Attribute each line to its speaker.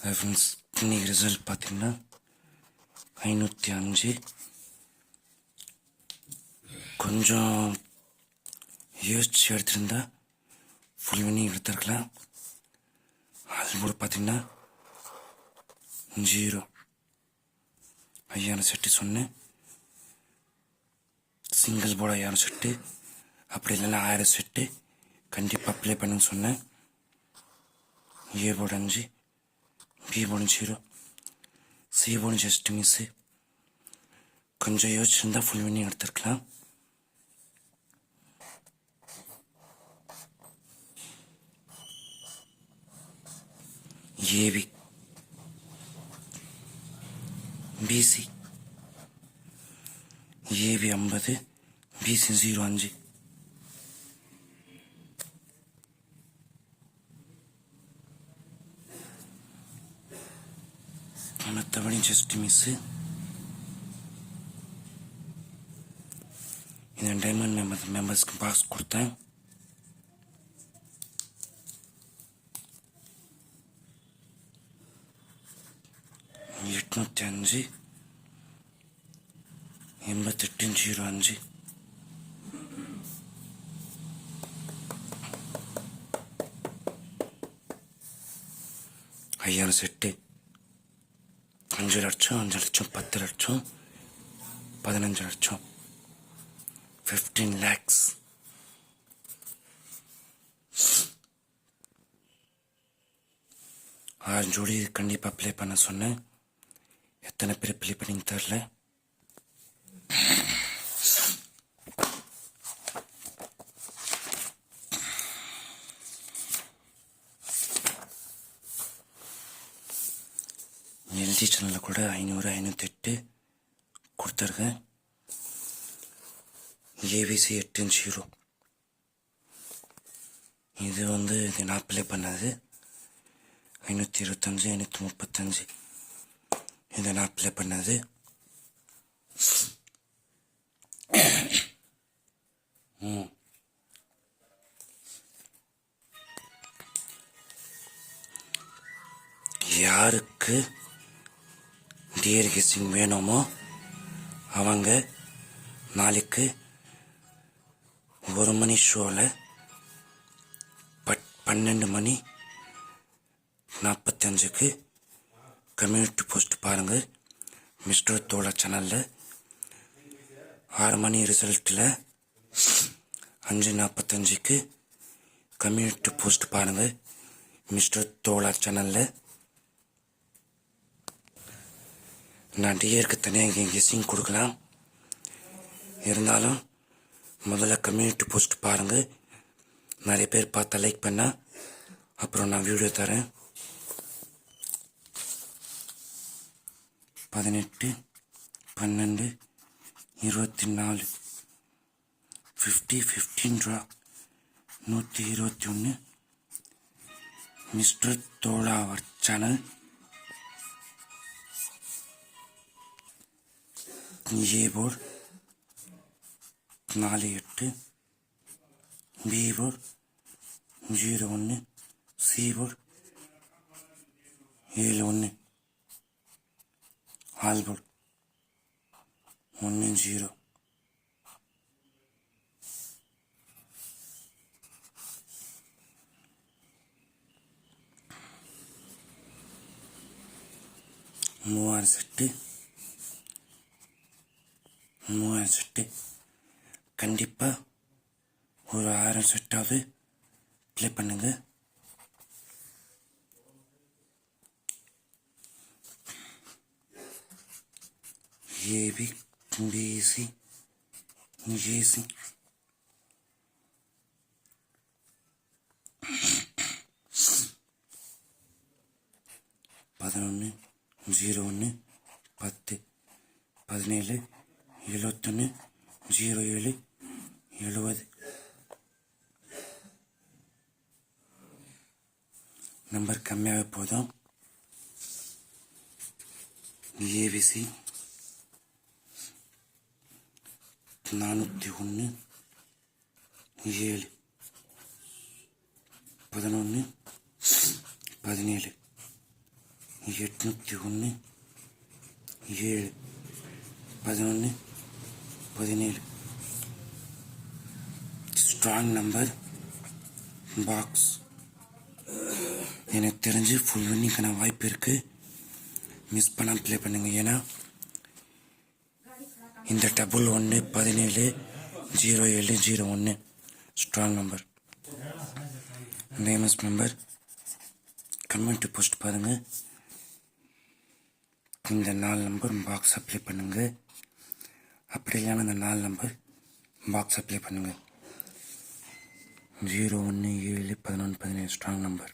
Speaker 1: Friends இன்னைக்கு result பார்த்தீங்கன்னா ஐநூற்றி அஞ்சு கொஞ்சம் யோசிச்சு எடுத்திருந்தா ஃபுல் பண்ணி எடுத்திருக்கலாம் கூட பார்த்தீங்கன்னா ஜீரோ ஐயாயிரம் செட்டு சொன்னேன் சிங்கிள் போர்டு ஐயாயிரம் செட்டு அப்படி இல்லைன்னா ஆயிரம் செட்டு கண்டிப்பாக அப்ளை பண்ணுன்னு சொன்னேன் ஏ போர்டு அஞ்சு B board zero C just miss கொஞ்சம் யோசிச்சிருந்தா ஃபுல் பண்ணி எடுத்துருக்கலாம் ஏபி பிசி ஏபி ஐம்பது பிசி ஜீரோ அஞ்சு மற்றபடி ஜஸ்ட் மிஸ்ஸு இந்த டைமண்ட் மெம்பர்ஸ் மெம்பர்ஸ்க்கு பாஸ் கொடுத்தேன் எட்நூற்றி அஞ்சு எண்பத்தெட்டு ஜீரோ அஞ்சு ஐயாயிரம் செட்டு அஞ்சு லட்சம் அஞ்சு லட்சம் பத்து லட்சம் பதினஞ்சு லட்சம் ஃபிஃப்டீன் லேக்ஸ் ஆறு ஜோடி கண்டிப்பாக ப்ளே பண்ண சொன்னேன் எத்தனை பேர் ப்ளே பண்ணிங்க தெரில எல்ஜி சேனலில் கூட ஐநூறு ஐநூற்றி கொடுத்துருக்கேன் ஏபிசி எட்டு ஜீரோ இது வந்து இது நான் ப்ளே பண்ணது ஐநூற்றி இருபத்தஞ்சு ஐநூற்றி முப்பத்தஞ்சு. இதை நான் ப்ளே பண்ணது ம். யாருக்கு டியர் கெஸ்ஸிங் வேணுமோ? அவங்க நாளைக்கு ஒரு மணி ஷோவில் பட் பன்னெண்டு மணி நாற்பத்தஞ்சுக்கு கம்யூனிட்டி போஸ்ட் பாருங்கள் மிஸ்டர் தோழா சேனலில் ஆறு மணி ரிசல்ட்டில் அஞ்சு நாற்பத்தஞ்சுக்கு கம்யூனிட்டி போஸ்ட் பாருங்கள் மிஸ்டர் தோழா சேனலில் நான் டிஏருக்கு தனியாக கெஸ்ஸிங் கொடுக்கலாம். இருந்தாலும் முதல்ல கம்யூனிட்டி போஸ்ட் பாருங்கள் நிறைய பேர் பார்த்தா லைக் பண்ணால் அப்புறம் நான் வீடியோ தரேன். பதினெட்டு பன்னெண்டு இருபத்தி நாலு ஃபிஃப்டி ஃபிஃப்டீன் நூற்றி இருபத்தி ஒன்று mister Thozha our channel A board நாலு எட்டு பி போர்டு ஜீரோ ஒன்று சி போர்டு ஏழு ஒன்று ஆல் போர்டு ஒன்று ஜீரோ மூவாயிரம் செட்டு மூவாயிரம் செட்டு. கண்டிப்பாக ஒரு ஆயிரம் செட்டாவது ப்ளே பண்ணுங்க. ஏபி பிசி ஏசி பதினொன்று ஜீரோ ஒன்று பத்து பதினேழு எழுபத்தொன்று ஜீரோ ஏழு எழுபது நம்பர் கம்மியாக போதும். ஏபிசி நானூற்றி ஒன்று ஏழு. பதினொன்று பதினேழு. எட்நூற்றி ஒன்று ஏழு. பதினொன்று பதினேழு. ஸ்ட்ராங் நம்பர் பாக்ஸ் எனக்கு தெரிஞ்சு ஃபுல் வின்னிங்கான வாய்ப்பு இருக்குது மிஸ் பண்ணாம ப்ளே பண்ணுங்க. ஏன்னா இந்த டபுள் ஒன்று பதினேழு ஜீரோ ஏழு ஜீரோ ஒன்று strong number names MS member comment post பாருங்கள் இந்த நாலு நம்பர் பாக்ஸ் அப்ளை பண்ணுங்கள் அப்படி அந்த இந்த நாலு நம்பர் பாக்ஸ் அப்ளை பண்ணுங்கள் ஜீரோ ஒன்று ஏழு பதினொன்று பதினேழு ஸ்ட்ராங் நம்பர்